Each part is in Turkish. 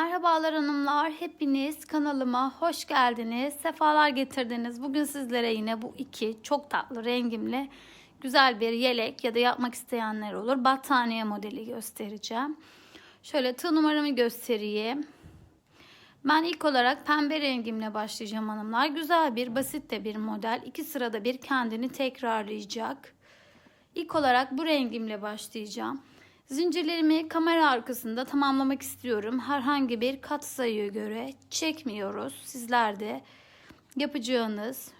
Merhabalar hanımlar, hepiniz kanalıma hoş geldiniz, sefalar getirdiniz. Bugün sizlere yine bu iki çok tatlı rengimle güzel bir yelek ya da yapmak isteyenler olur battaniye modeli göstereceğim. Şöyle tığ numaramı göstereyim. Ben ilk olarak pembe rengimle başlayacağım hanımlar. Güzel bir, basit de bir model. İki sırada bir kendini tekrarlayacak. İlk olarak bu rengimle başlayacağım. Zincirlerimi kamera arkasında tamamlamak istiyorum. Herhangi bir kat sayıya göre çekmiyoruz. Sizler de yapacağınız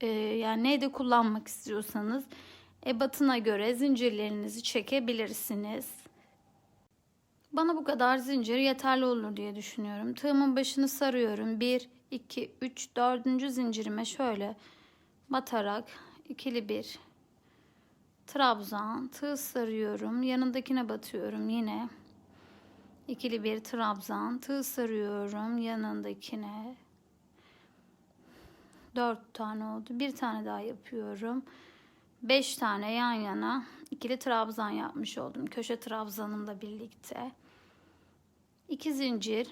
e, yani neyde kullanmak istiyorsanız ebatına göre zincirlerinizi çekebilirsiniz. Bana bu kadar zincir yeterli olur diye düşünüyorum. Tığımın başını sarıyorum. 1, 2, 3, 4. zincirime şöyle batarak ikili bir trabzan tığ sarıyorum yanındakine batıyorum yine. İkili bir trabzan tığ sarıyorum yanındakine dört tane oldu. Bir tane daha yapıyorum. Beş tane yan yana ikili trabzan yapmış oldum. Köşe trabzanımla birlikte. İki zincir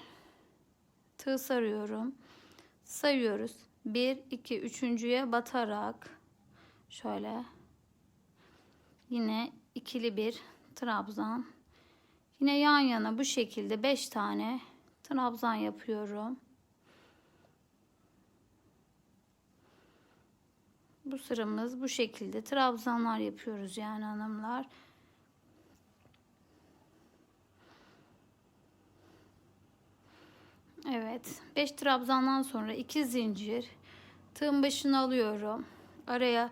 tığ sarıyorum sayıyoruz. Bir iki üçüncüye batarak şöyle Yine ikili bir trabzan. Yine yan yana bu şekilde 5 tane trabzan yapıyorum. Bu sıramız bu şekilde trabzanlar yapıyoruz yani hanımlar. Evet. 5 trabzandan sonra 2 zincir tığın başını alıyorum. Araya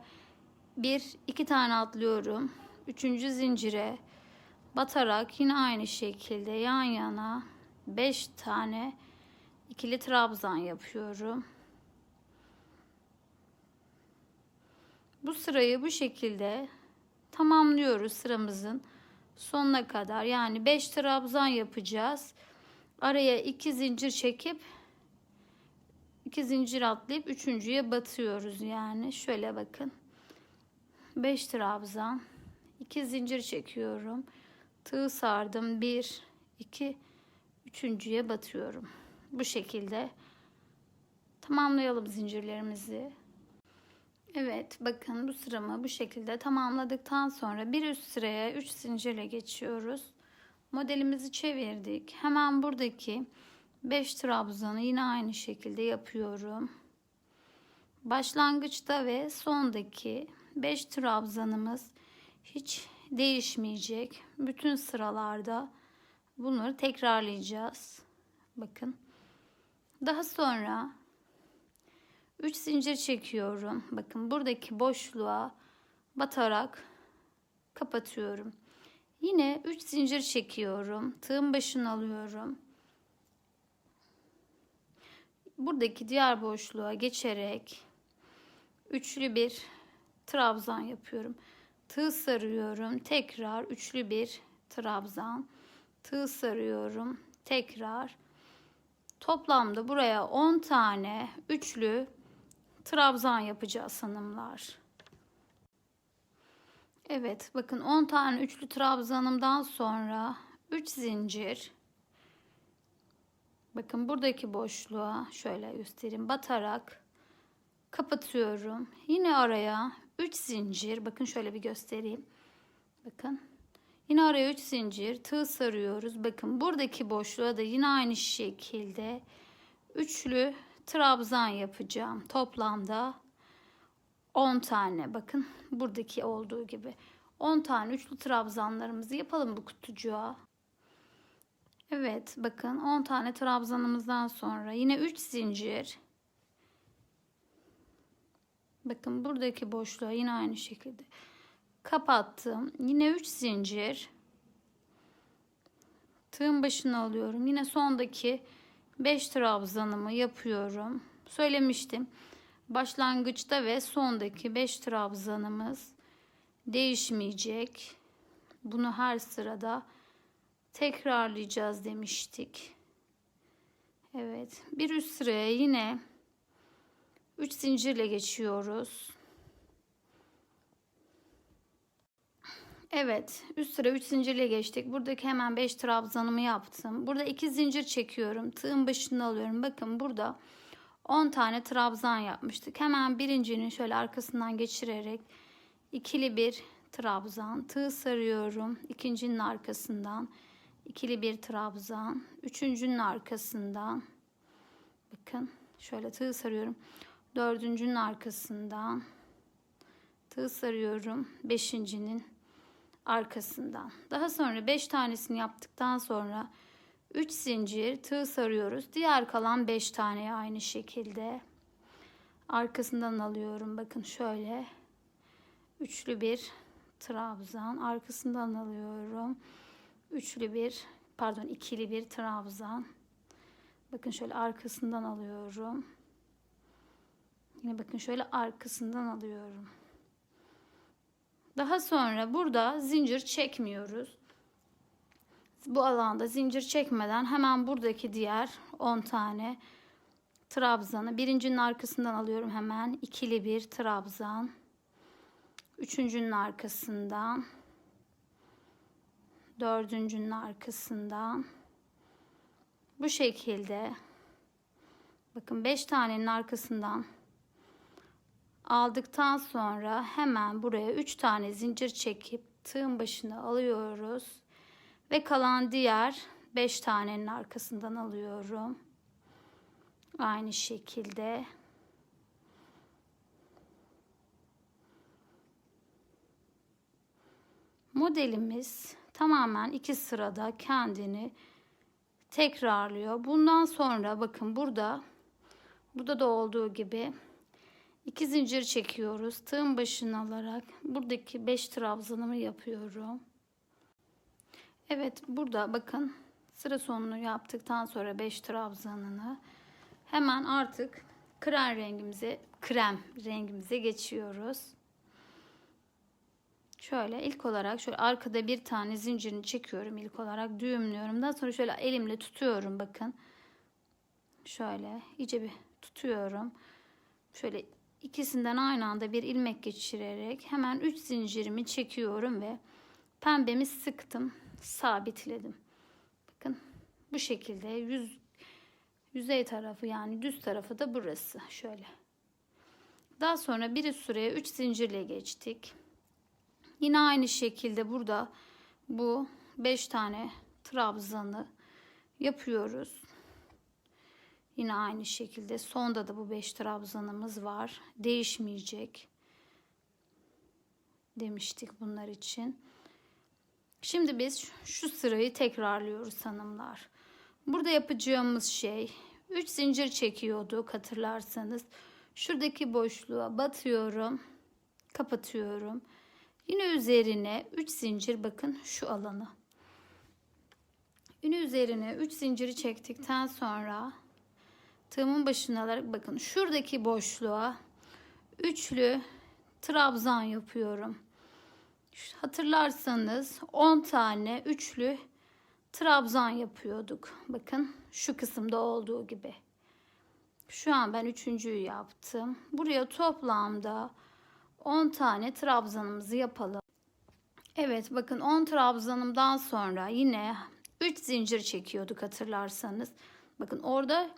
bir iki tane atlıyorum. Üçüncü zincire batarak yine aynı şekilde yan yana beş tane ikili trabzan yapıyorum. Bu sırayı bu şekilde tamamlıyoruz sıramızın sonuna kadar. Yani 5 trabzan yapacağız. Araya 2 zincir çekip 2 zincir atlayıp üçüncüye batıyoruz yani. Şöyle bakın. 5 trabzan. 2 zincir çekiyorum. Tığ sardım. 1 2 üçüncüye batıyorum. Bu şekilde tamamlayalım zincirlerimizi. Evet bakın bu sıramı bu şekilde tamamladıktan sonra bir üst sıraya 3 zincirle geçiyoruz. Modelimizi çevirdik. Hemen buradaki 5 trabzanı yine aynı şekilde yapıyorum. Başlangıçta ve sondaki 5 trabzanımız hiç değişmeyecek. Bütün sıralarda bunları tekrarlayacağız. Bakın. Daha sonra 3 zincir çekiyorum. Bakın buradaki boşluğa batarak kapatıyorum. Yine 3 zincir çekiyorum. Tığın başını alıyorum. Buradaki diğer boşluğa geçerek üçlü bir trabzan yapıyorum. Tığ sarıyorum. Tekrar üçlü bir trabzan. Tığ sarıyorum. Tekrar toplamda buraya 10 tane üçlü trabzan yapacağız hanımlar. Evet bakın 10 tane üçlü trabzanımdan sonra 3 zincir bakın buradaki boşluğa şöyle göstereyim batarak kapatıyorum. Yine araya 3 zincir. Bakın şöyle bir göstereyim. Bakın. Yine araya 3 zincir. Tığ sarıyoruz. Bakın buradaki boşluğa da yine aynı şekilde üçlü trabzan yapacağım. Toplamda 10 tane. Bakın buradaki olduğu gibi. 10 tane üçlü trabzanlarımızı yapalım bu kutucuğa. Evet bakın 10 tane trabzanımızdan sonra yine 3 zincir Bakın buradaki boşluğa yine aynı şekilde kapattım. Yine 3 zincir. Tığın başına alıyorum. Yine sondaki 5 trabzanımı yapıyorum. Söylemiştim. Başlangıçta ve sondaki 5 trabzanımız değişmeyecek. Bunu her sırada tekrarlayacağız demiştik. Evet. Bir üst sıraya yine 3 zincirle geçiyoruz. Evet, üst sıra 3 zincirle geçtik. Buradaki hemen 5 trabzanımı yaptım. Burada 2 zincir çekiyorum. Tığın başını alıyorum. Bakın burada 10 tane trabzan yapmıştık. Hemen birincinin şöyle arkasından geçirerek ikili bir trabzan. Tığ sarıyorum. ikincinin arkasından ikili bir trabzan. Üçüncünün arkasından bakın şöyle tığ sarıyorum. Dördüncünün arkasından tığ sarıyorum. Beşincinin arkasından. Daha sonra 5 tanesini yaptıktan sonra 3 zincir tığ sarıyoruz. Diğer kalan 5 taneye aynı şekilde arkasından alıyorum. Bakın şöyle üçlü bir trabzan arkasından alıyorum. Üçlü bir pardon ikili bir trabzan. Bakın şöyle arkasından alıyorum. Yine bakın şöyle arkasından alıyorum. Daha sonra burada zincir çekmiyoruz. Bu alanda zincir çekmeden hemen buradaki diğer 10 tane trabzanı birincinin arkasından alıyorum hemen ikili bir trabzan. Üçüncünün arkasından dördüncünün arkasından bu şekilde bakın 5 tanenin arkasından aldıktan sonra hemen buraya 3 tane zincir çekip tığın başına alıyoruz. Ve kalan diğer 5 tanenin arkasından alıyorum. Aynı şekilde. Modelimiz tamamen iki sırada kendini tekrarlıyor. Bundan sonra bakın burada burada da olduğu gibi İki zincir çekiyoruz. Tığın başını alarak buradaki 5 trabzanımı yapıyorum. Evet burada bakın sıra sonunu yaptıktan sonra 5 trabzanını hemen artık krem rengimize krem rengimize geçiyoruz. Şöyle ilk olarak şöyle arkada bir tane zincirini çekiyorum ilk olarak düğümlüyorum. Daha sonra şöyle elimle tutuyorum bakın. Şöyle iyice bir tutuyorum. Şöyle ikisinden aynı anda bir ilmek geçirerek hemen 3 zincirimi çekiyorum ve pembemi sıktım, sabitledim. Bakın bu şekilde yüz yüzey tarafı yani düz tarafı da burası şöyle. Daha sonra bir üst sıraya 3 zincirle geçtik. Yine aynı şekilde burada bu 5 tane trabzanı yapıyoruz. Yine aynı şekilde sonda da bu 5 trabzanımız var. Değişmeyecek. Demiştik bunlar için. Şimdi biz şu sırayı tekrarlıyoruz hanımlar. Burada yapacağımız şey 3 zincir çekiyorduk hatırlarsanız. Şuradaki boşluğa batıyorum. Kapatıyorum. Yine üzerine 3 zincir bakın şu alanı. Yine üzerine 3 zinciri çektikten sonra tığımın başına alarak bakın şuradaki boşluğa üçlü trabzan yapıyorum. Hatırlarsanız 10 tane üçlü trabzan yapıyorduk. Bakın şu kısımda olduğu gibi. Şu an ben üçüncüyü yaptım. Buraya toplamda 10 tane trabzanımızı yapalım. Evet bakın 10 trabzanımdan sonra yine 3 zincir çekiyorduk hatırlarsanız. Bakın orada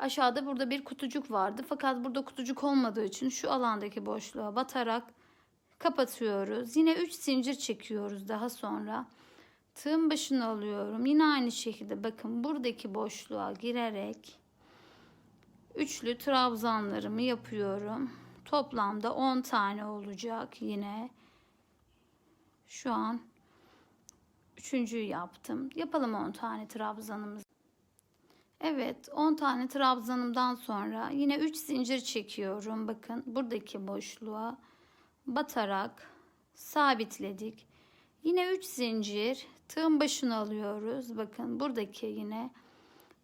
Aşağıda burada bir kutucuk vardı. Fakat burada kutucuk olmadığı için şu alandaki boşluğa batarak kapatıyoruz. Yine 3 zincir çekiyoruz daha sonra. Tığın başını alıyorum. Yine aynı şekilde bakın buradaki boşluğa girerek üçlü trabzanlarımı yapıyorum. Toplamda 10 tane olacak yine. Şu an üçüncüyü yaptım. Yapalım 10 tane trabzanımız. Evet 10 tane trabzanımdan sonra yine 3 zincir çekiyorum. Bakın buradaki boşluğa batarak sabitledik. Yine 3 zincir tığın başını alıyoruz. Bakın buradaki yine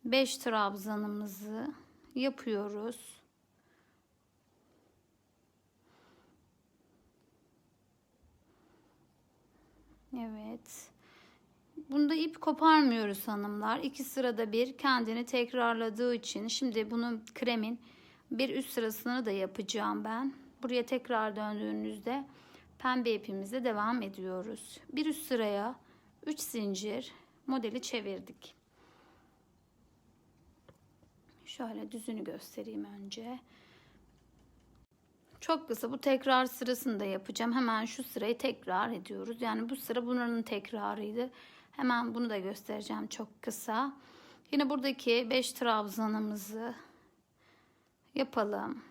5 trabzanımızı yapıyoruz. Evet. Bunda ip koparmıyoruz hanımlar. İki sırada bir kendini tekrarladığı için şimdi bunun kremin bir üst sırasını da yapacağım ben. Buraya tekrar döndüğünüzde pembe ipimize devam ediyoruz. Bir üst sıraya 3 zincir modeli çevirdik. Şöyle düzünü göstereyim önce. Çok kısa bu tekrar sırasında yapacağım. Hemen şu sırayı tekrar ediyoruz. Yani bu sıra bunun tekrarıydı. Hemen bunu da göstereceğim çok kısa. Yine buradaki 5 trabzanımızı yapalım.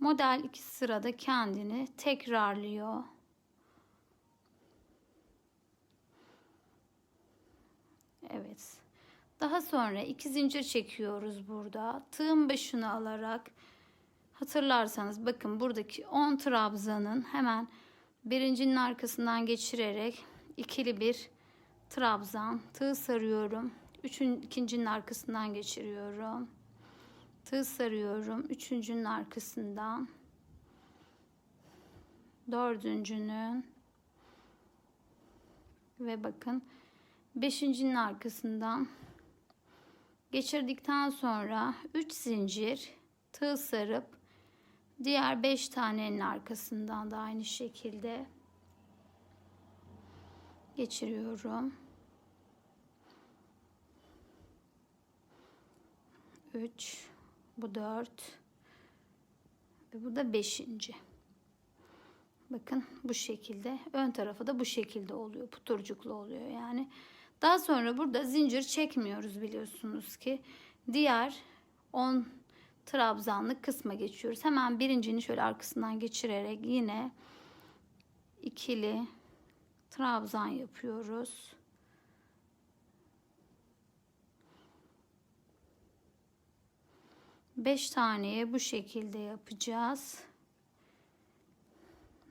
Model iki sırada kendini tekrarlıyor. Evet. Daha sonra iki zincir çekiyoruz burada. Tığın başını alarak hatırlarsanız bakın buradaki 10 trabzanın hemen birincinin arkasından geçirerek ikili bir trabzan tığ sarıyorum. Üçün, ikincinin arkasından geçiriyorum. Tığ sarıyorum. Üçüncünün arkasından. Dördüncünün ve bakın beşincinin arkasından geçirdikten sonra 3 zincir tığ sarıp diğer 5 tanenin arkasından da aynı şekilde geçiriyorum. 3 bu 4 ve bu da 5. Bakın bu şekilde ön tarafı da bu şekilde oluyor. Puturcuklu oluyor yani. Daha sonra burada zincir çekmiyoruz biliyorsunuz ki. Diğer 10 trabzanlık kısma geçiyoruz. Hemen birincini şöyle arkasından geçirerek yine ikili trabzan yapıyoruz. Beş taneye bu şekilde yapacağız.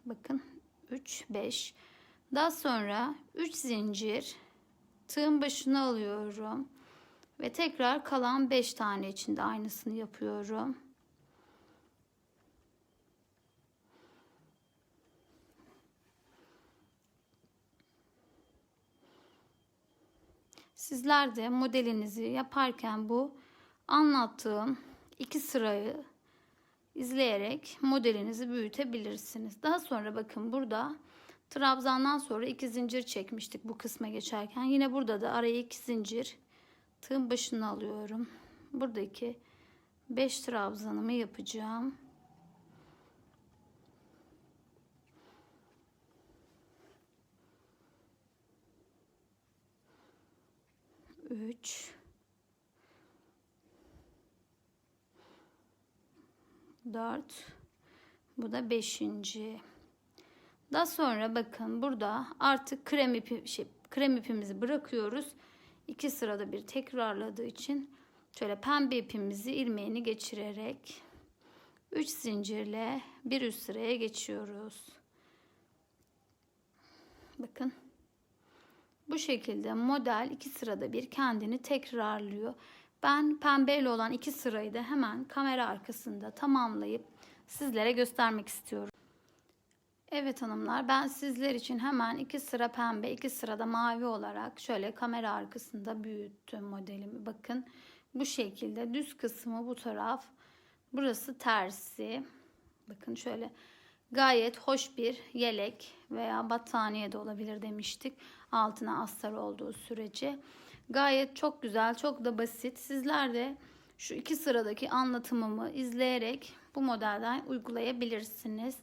Bakın 3 5. Daha sonra 3 zincir tığın başına alıyorum ve tekrar kalan 5 tane içinde aynısını yapıyorum. Sizler de modelinizi yaparken bu anlattığım iki sırayı izleyerek modelinizi büyütebilirsiniz. Daha sonra bakın burada trabzandan sonra iki zincir çekmiştik bu kısma geçerken. Yine burada da araya iki zincir tığın başına alıyorum. Buradaki 5 trabzanımı yapacağım. Üç. Dört. Bu da beşinci. Daha sonra bakın burada artık krem ipi şey, krem ipimizi bırakıyoruz. İki sırada bir tekrarladığı için şöyle pembe ipimizi ilmeğini geçirerek 3 zincirle bir üst sıraya geçiyoruz. Bakın. Bu şekilde model iki sırada bir kendini tekrarlıyor. Ben pembeyle olan iki sırayı da hemen kamera arkasında tamamlayıp sizlere göstermek istiyorum. Evet hanımlar ben sizler için hemen iki sıra pembe iki sırada mavi olarak şöyle kamera arkasında büyüttüm modelimi. Bakın bu şekilde düz kısmı bu taraf burası tersi. Bakın şöyle gayet hoş bir yelek veya battaniye de olabilir demiştik. Altına astar olduğu sürece. Gayet çok güzel çok da basit. Sizler de şu iki sıradaki anlatımımı izleyerek bu modelden uygulayabilirsiniz.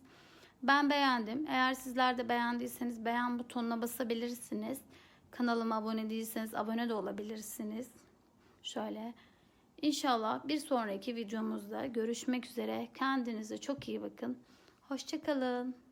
Ben beğendim. Eğer sizler de beğendiyseniz beğen butonuna basabilirsiniz. Kanalıma abone değilseniz abone de olabilirsiniz. Şöyle. İnşallah bir sonraki videomuzda görüşmek üzere. Kendinize çok iyi bakın. Hoşçakalın.